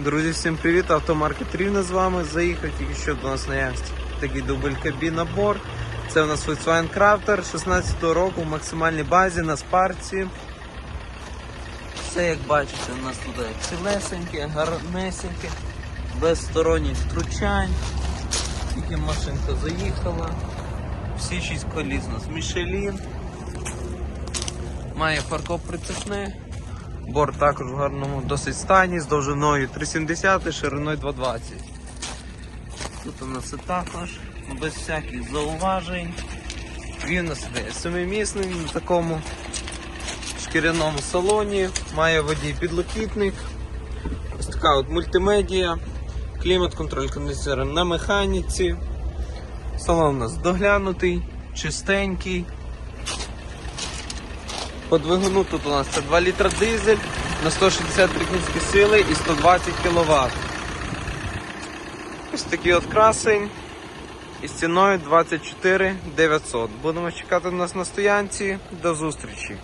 Друзі, всім привіт! Автомаркет Рівне з вами. Заїхав тільки що до нас на яхті. Такий дубль кабін набор. Це у нас Volkswagen Crafter 16 року в максимальній базі на спарці. Все як бачите, у нас тут цілесеньке, гарнесеньке, без сторонніх втручань. Тільки машинка заїхала. Всі шість коліс у нас Мішелін. Має фаркоп прицепне. Борт також в гарному досить стані з довжиною 3,70 шириною 2,20. Тут у нас і також без всяких зауважень. Він у нас іде семимісний на такому шкіряному салоні, має водій підлокітник. Ось така от мультимедія, клімат-контроль кондиціонер на механіці. Салон у нас доглянутий, чистенький. По двигуну тут у нас це 2 літра дизель на 163 кінські сили і 120 кВт. Ось такий от красень із ціною 24 900. Будемо чекати нас на стоянці. До зустрічі!